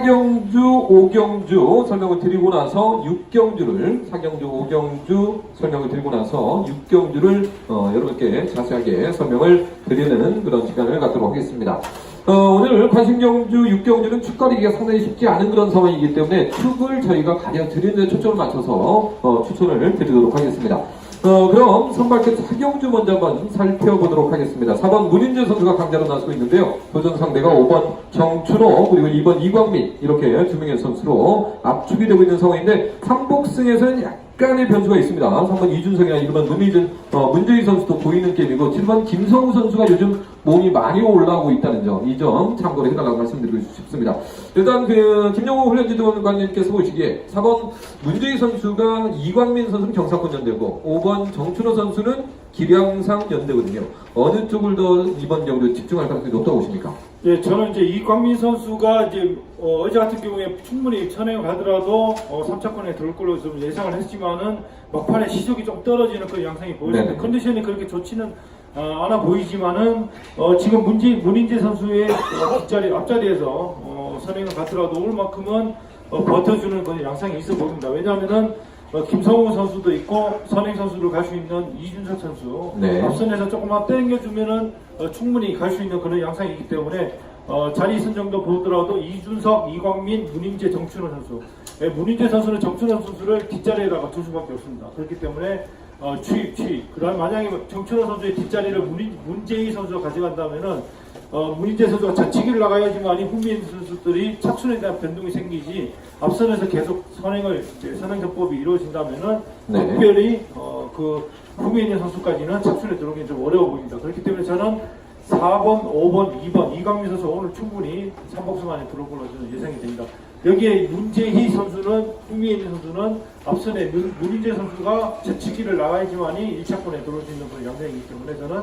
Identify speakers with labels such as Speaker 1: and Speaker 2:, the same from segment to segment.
Speaker 1: 사경주, 오경주 설명을 드리고 나서 6경주를 사경주, 오경주 설명을 드리고 나서 6경주를 어, 여러분께 자세하게 설명을 드리는 그런 시간을 갖도록 하겠습니다. 어, 오늘 관심경주, 6경주는 축 가리기가 상당히 쉽지 않은 그런 상황이기 때문에 축을 저희가 가장 드리는 데 초점을 맞춰서 어, 추천을 드리도록 하겠습니다. 어, 그럼 선발끝 사경주 먼저 한번 살펴보도록 하겠습니다. 4번 문인재 선수가 강자로 나서고 있는데요. 도전 상대가 5번 정춘호 그리고 2번 이광민 이렇게 두 명의 선수로 압축이 되고 있는 상황인데 삼복승에서는 약간의 변수가 있습니다. 3번 이준석이나 1번 문희준, 어, 문재희 선수도 보이는 게임이고 7번 김성우 선수가 요즘 몸이 많이 올라오고 있다는 점, 이 점 참고를 해달라고 말씀드리고 싶습니다. 일단 그 김영호 훈련지도관님께서 보시기에 4번 문재희 선수가 이광민 선수는 경상권 연대고 5번 정춘호 선수는 기량상 연대거든요. 어느 쪽을 더 이번 경기에 집중할 가능성이 높다고 보십니까?
Speaker 2: 예, 저는 이제 이광민 선수가 이제 어, 제 같은 경우에 충분히 천에 가더라도 어, 3차권에 들을 걸로 좀 예상을 했지만은 막판에 시속이 좀 떨어지는 그 양상이 보였는데
Speaker 1: 네네.
Speaker 2: 컨디션이 그렇게 좋지는 어, 않아 보이지만은 어, 지금 문재, 문인재 선수의 어, 뒷자리 앞자리에서 어, 선행을 가더라도 오늘만큼은 어, 버텨주는 그런 양상이 있어 보입니다. 왜냐하면은 어, 김성우 선수도 있고 선행 선수를 갈수 있는 이준석 선수
Speaker 1: 네.
Speaker 2: 앞선에서 조금만 땡겨주면은 어, 충분히 갈 수 있는 그런 양상이 있기 때문에 어, 자리 선정도 보더라도 이준석, 이광민, 문인재, 정춘호 선수 예, 문인재 선수는 정춘호 선수를 뒷자리에다가 둘 수밖에 없습니다. 그렇기 때문에 어, 추입, 추입. 그다음 만약에 정춘호 선수의 뒷자리를 문인, 문재희 선수가 가져간다면은 어, 문인재 선수가 자치기를 나가야지만 이 훈민 선수들이 착순에 대한 변동이 생기지 앞선에서 계속 선행을 이제 선행 전법이 이루어진다면은
Speaker 1: 네.
Speaker 2: 특별히 어, 그 후미인 선수까지는 착순에 들어오기 좀 어려워 보입니다. 그렇기 때문에 저는 4번, 5번, 2번 이강민 선수 오늘 충분히 3복승 안에 들어올 걸로 저는 예상이 됩니다. 여기에 문재희 선수는 후미인 선수는 앞선에 문- 문인재 선수가 제치기를 나가야지만이 1차권에 들어올 수 있는 그런 양상이기 때문에 저는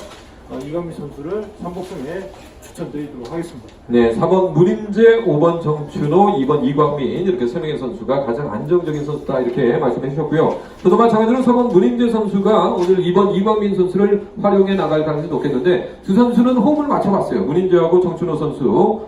Speaker 2: 어, 이강민 선수를 3복승에 추천드리도록 하겠습니다.
Speaker 1: 네, 4번 문인재, 5번 정춘호, 2번 이광민 이렇게 세 명의 선수가 가장 안정적인 선수다 이렇게 말씀해 주셨고요. 저도 마찬가지로 4번 문인재 선수가 오늘 2번 이광민 선수를 활용해 나갈 가능성이 높겠는데 두 선수는 호흡을 맞춰봤어요. 문인재하고 정춘호 선수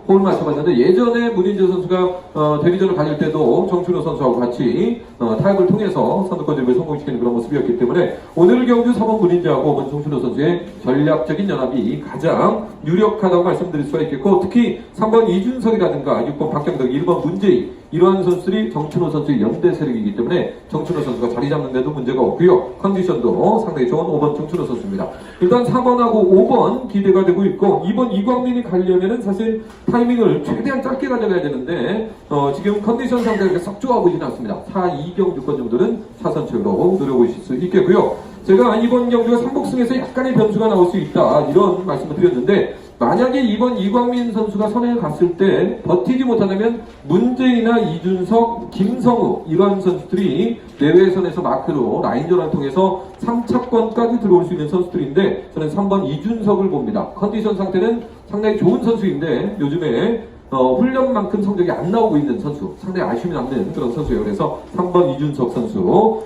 Speaker 1: 호흡을 맞춰봤는데 예전에 문인재 선수가 어, 데뷔전을 가질 때도 정춘호 선수하고 같이 어, 타협을 통해서 선두권 드립을 성공시키는 그런 모습이었기 때문에 오늘 경주 4번 문인재하고 5번 정춘호 선수의 전략적인 연합이 가장 유력하다고 말씀드릴 수가 있겠고 특히 3번 이준석이라든가 6번 박경덕, 1번 문재희 이러한 선수들이 정춘호 선수의 연대 세력이기 때문에 정춘호 선수가 자리 잡는 데도 문제가 없고요. 컨디션도 상당히 좋은 5번 정춘호 선수입니다. 일단 4번하고 5번 기대가 되고 있고 2번 이광민이 가려면은 사실 타이밍을 최대한 짧게 가져가야 되는데 어, 지금 컨디션 상태가 썩 좋아 보이지는 않습니다. 4, 2경 6번 정도는 사선체로 노려보실 수 있겠고요. 제가 이번 경주가 삼복승에서 약간의 변수가 나올 수 있다 이런 말씀을 드렸는데 만약에 이번 이광민 선수가 선에 갔을 때 버티지 못한다면 문재인이나 이준석, 김성우 이런 선수들이 내외선에서 마크로 라인전을 통해서 3차권까지 들어올 수 있는 선수들인데 저는 3번 이준석을 봅니다. 컨디션 상태는 상당히 좋은 선수인데 요즘에 어, 훈련만큼 성적이 안 나오고 있는 선수, 상당히 아쉬움이 남는 그런 선수예요. 그래서 3번 이준석 선수,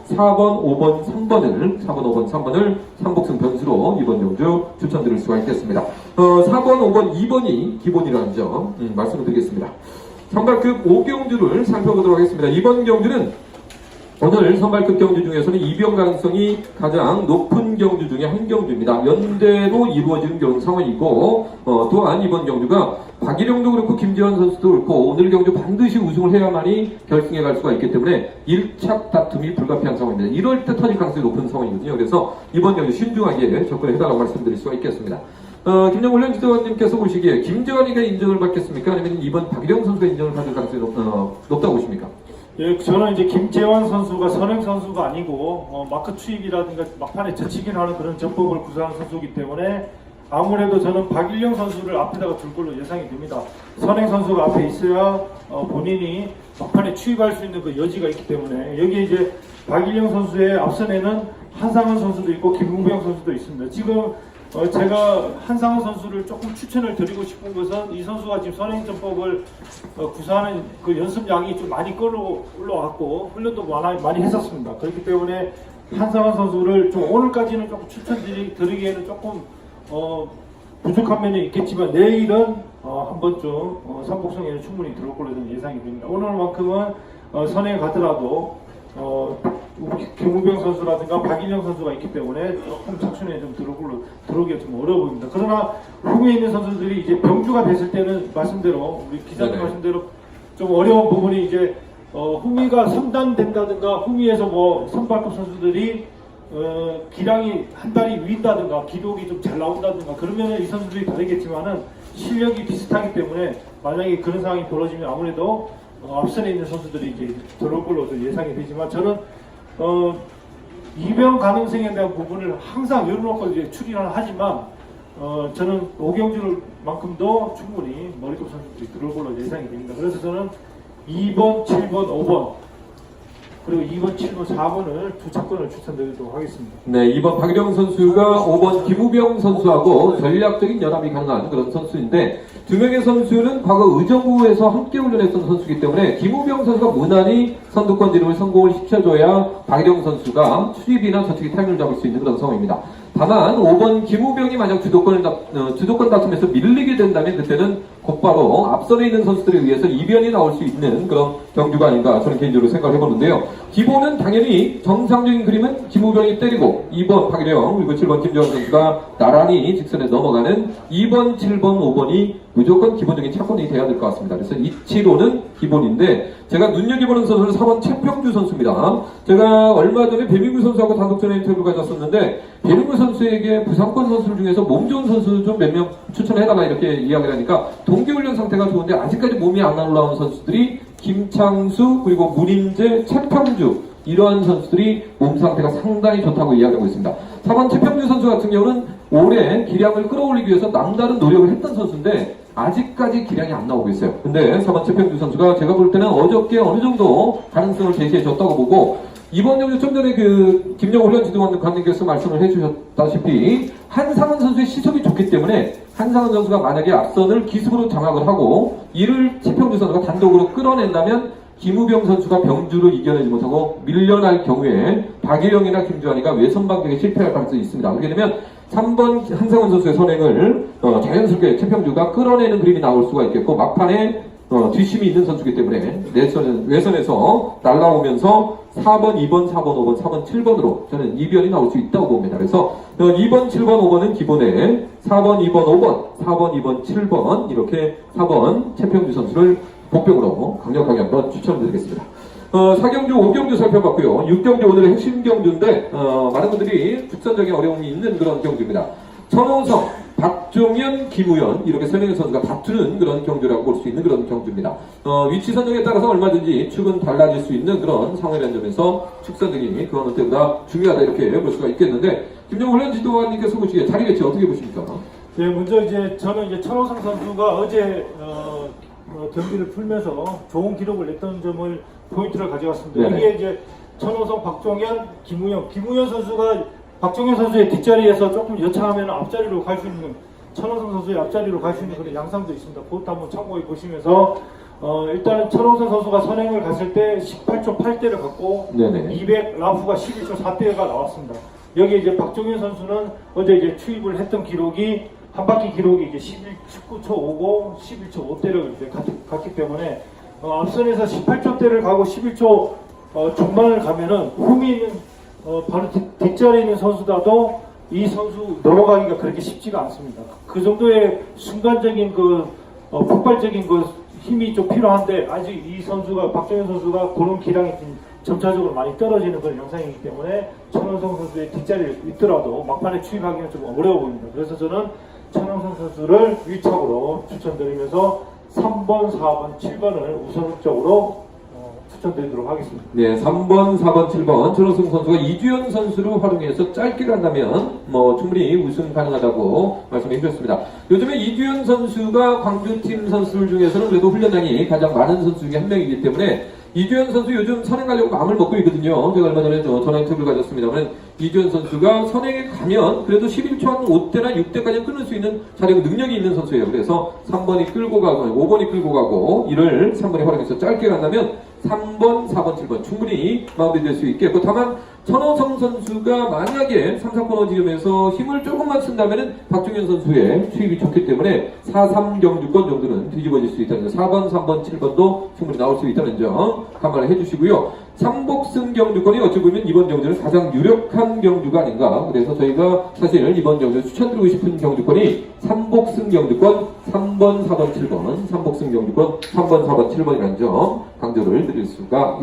Speaker 1: 4번, 5번, 3번을, 4번, 5번, 3번을 삼복승 변수로 이번 경주 추천드릴 수가 있겠습니다. 어, 4번, 5번, 2번이 기본이라는 점 음, 말씀을 드리겠습니다. 선발급 5경주를 살펴보도록 하겠습니다. 이번 경주는 오늘 선발급 경주 중에서는 이변 가능성이 가장 높은 경주 중에 한 경주입니다. 연대로 이루어지는 경우 상황이고 어, 또한 이번 경주가 박일영도 그렇고 김지환 선수도 그렇고 오늘 경주 반드시 우승을 해야만이 결승에 갈 수가 있기 때문에 1착 다툼이 불가피한 상황입니다. 이럴 때 터질 가능성이 높은 상황이거든요. 그래서 이번 경주 신중하게 접근해 달라고 말씀드릴 수가 있겠습니다. 어, 김영훈 훈련 지도관님께서 보시기에 김지환이가 인정을 받겠습니까? 아니면 이번 박일영 선수가 인정을 받을 가능성이 높, 어, 높다고 보십니까?
Speaker 2: 예, 저는 이제 김재환 선수가 선행 선수가 아니고 어, 마크 투입이라든가 막판에 제치기를 하는 그런 전법을 구사하는 선수이기 때문에 아무래도 저는 박일영 선수를 앞에다가 둘 걸로 예상이 됩니다. 선행 선수가 앞에 있어야 어, 본인이 막판에 추입할 수 있는 그 여지가 있기 때문에 여기에 이제 박일영 선수의 앞선에는 한상원 선수도 있고 김웅병 선수도 있습니다. 지금 어, 제가 한상원 선수를 조금 추천을 드리고 싶은 것은 이 선수가 지금 선행전법을 어, 구사하는 그 연습량이 좀 많이 끌어 올라왔고 훈련도 많이, 많이 했었습니다. 그렇기 때문에 한상원 선수를 좀 오늘까지는 조금 추천드리기에는 조금 어, 부족한 면이 있겠지만 내일은 어, 한 번쯤 어, 삼복성에는 충분히 들어올 걸로 예상이 됩니다. 오늘만큼은 어, 선행에 가더라도 어, 우리 김우병 선수라든가 박인영 선수가 있기 때문에 조금 착순에 좀 들어올 걸로 들어오기가 좀 어려워 보입니다. 그러나 후미에 있는 선수들이 이제 병주가 됐을 때는 말씀대로 우리 기자님
Speaker 1: 네네.
Speaker 2: 말씀대로 좀 어려운 부분이 이제 어, 후미가 3단 된다든가 후미에서 뭐 선발급 선수들이 어, 기량이 한 달이 위인다든가 기록이 좀 잘 나온다든가 그러면 이 선수들이 다르겠지만은 실력이 비슷하기 때문에 만약에 그런 상황이 벌어지면 아무래도 어, 앞선에 있는 선수들이 이제 들어올 걸로 좀 예상이 되지만 저는 어, 이병 가능성에 대한 부분을 항상 열어놓고 이제 추진을 하지만 어, 저는 오경주만큼도 충분히 머리급 선수들이 들어올 걸로 예상이 됩니다. 그래서 저는 2번, 7번, 5번 그리고 2번, 7번, 4번을 두 차권을 추천드리도록 하겠습니다.
Speaker 1: 네, 이번 박일영 선수가 5번 김우병 선수하고 전략적인 연합이 가능한 그런 선수인데 두 명의 선수는 과거 의정부에서 함께 훈련했던 선수이기 때문에 김우병 선수가 무난히 선두권 지름을 성공을 시켜줘야 박일영 선수가 출입이나 저축이 타임을 잡을 수 있는 그런 상황입니다. 다만 5번 김우병이 만약 주도권을 다, 어, 주도권 다툼에서 밀리게 된다면 그때는 곧바로 앞선에 있는 선수들에 의해서 이변이 나올 수 있는 그런 경주가 아닌가 저는 개인적으로 생각을 해보는데요. 기본은 당연히 정상적인 그림은 김우병이 때리고 2번 박일영 그리고 7번 김정은 선수가 나란히 직선에 넘어가는 2번, 7번, 5번이 무조건 기본적인 차권이 돼야 될 것 같습니다. 그래서 이치로는 기본인데 제가 눈여겨보는 선수는 4번 최평주 선수입니다. 제가 얼마 전에 배민구 선수하고 단독전에 인터뷰를 가졌었는데 배민구 선수에게 부상권 선수들 중에서 몸 좋은 선수 좀 몇 명 추천해달라 이렇게 이야기를 하니까 동계훈련 상태가 좋은데 아직까지 몸이 안 올라온 선수들이 김창수 그리고 문임재 최평주 이러한 선수들이 몸 상태가 상당히 좋다고 이야기하고 있습니다. 4번 최평주 선수 같은 경우는 올해 기량을 끌어올리기 위해서 남다른 노력을 했던 선수인데 아직까지 기량이 안 나오고 있어요. 근데 4번 최평주 선수가 제가 볼 때는 어저께 어느 정도 가능성을 제시해 줬다고 보고 이번 경기 좀 전에 그 김영호 훈련 지도관 감독님께서 말씀을 해주셨다시피 한상은 선수의 시속이 좋기 때문에 한상은 선수가 만약에 앞선을 기습으로 장악을 하고 이를 최평주 선수가 단독으로 끌어낸다면 김우병 선수가 병주를 이겨내지 못하고 밀려날 경우에 박일영이나 김주환이가 외선방벽에 실패할 가능성이 있습니다. 그렇게 되면 3번 한상원 선수의 선행을 어, 자연스럽게 최평주가 끌어내는 그림이 나올 수가 있겠고 막판에 어, 뒷심이 있는 선수이기 때문에 내선, 외선에서 날라오면서 4번, 2번, 4번, 5번, 4번, 7번으로 저는 이변이 나올 수 있다고 봅니다. 그래서 어, 2번, 7번, 5번은 기본에 4번, 2번, 5번, 4번, 2번, 7번 이렇게 4번 최평주 선수를 복병으로 강력하게 한번 추천드리겠습니다. 어, 4경주, 5경주 살펴봤고요. 6경주 오늘의 핵심 경주인데 어, 많은 분들이 국선적인 어려움이 있는 그런 경주입니다. 천호성, 박종현, 김우현 이렇게 세 명의 선수가 다투는 그런 경주라고 볼 수 있는 그런 경주입니다. 어, 위치 선정에 따라서 얼마든지 축은 달라질 수 있는 그런 상황이라는 점에서 축선 등이 그 어느 때보다 중요하다 이렇게 볼 수가 있겠는데 김정훈 훈련 지도관님께서 보시기에 자리 배치 어떻게 보십니까?
Speaker 2: 네, 먼저 이제 저는 이제 천호성 선수가 어제 어, 어, 경기를 풀면서 좋은 기록을 냈던 점을 포인트를 가져갔습니다.
Speaker 1: 네네.
Speaker 2: 이게 이제 천호성, 박종현, 김우영, 김우영 선수가 박종현 선수의 뒷자리에서 조금 여차하면 앞자리로 갈 수 있는 천호성 선수의 앞자리로 갈 수 있는 그런 양상도 있습니다. 그것도 한번 참고해 보시면서 어, 일단은 천호성 선수가 선행을 갔을 때 18초 8대를 갖고
Speaker 1: 네네.
Speaker 2: 200 라프가 11초 4대가 나왔습니다. 여기 이제 박종현 선수는 어제 이제 투입을 했던 기록이 한 바퀴 기록이 이제 11, 19초 5고 11초 5대를 이제 갔, 갔기 때문에 어, 앞선에서 18초 대를 가고 11초 어, 중반을 가면은 홈이 있는 어, 바로 뒷, 뒷자리에 있는 선수다도 이 선수 넘어가기가 그렇게 쉽지가 않습니다. 그 정도의 순간적인 그 어, 폭발적인 그 힘이 좀 필요한데 아직 이 선수가 박정현 선수가 그런 기량이 좀 점차적으로 많이 떨어지는 그런 영상이기 때문에 천원성 선수의 뒷자리에 있더라도 막판에 추입하기는 좀 어려워 보입니다. 그래서 저는 천원성 선수를 위착으로 추천드리면서 3번, 4번, 7번을 우선적으로 어, 추천드리도록 하겠습니다.
Speaker 1: 네, 3번, 4번, 7번 전호승 선수가 이주연 선수를 활용해서 짧게 간다면 뭐 충분히 우승 가능하다고 말씀해 주셨습니다. 요즘에 이주연 선수가 광주팀 선수들 중에서는 그래도 훈련량이 가장 많은 선수 중에 한 명이기 때문에 이주연 선수 요즘 선행 가려고 마음을 먹고 있거든요. 제가 얼마 전에 저 전화 인터뷰를 가졌습니다만 이주연 선수가 선행에 가면 그래도 11초 한 5대나 6대까지 끊을 수 있는 자력 능력이 있는 선수예요. 그래서 3번이 끌고 가고 5번이 끌고 가고 이를 3번에 활용해서 짧게 간다면 3번, 4번, 7번. 충분히 마무리될 수 있겠고 다만 천호성 선수가 만약에 3, 4번 지점에서 힘을 조금만 쓴다면은 박종현 선수의 투입이 좋기 때문에 4, 3 경주권 정도는 뒤집어질 수 있다는 점 4번, 3번, 7번도 충분히 나올 수 있다는 점 감안을 해주시고요. 삼복승 경주권이 어찌 보면 이번 경주는 가장 유력한 경주가 아닌가. 그래서 저희가 사실 이번 경주 추천드리고 싶은 경주권이 삼복승 경주권 3번, 4번, 7번, 삼복승 경주권 3번, 4번, 7번이라는 점 강조를 드릴 수가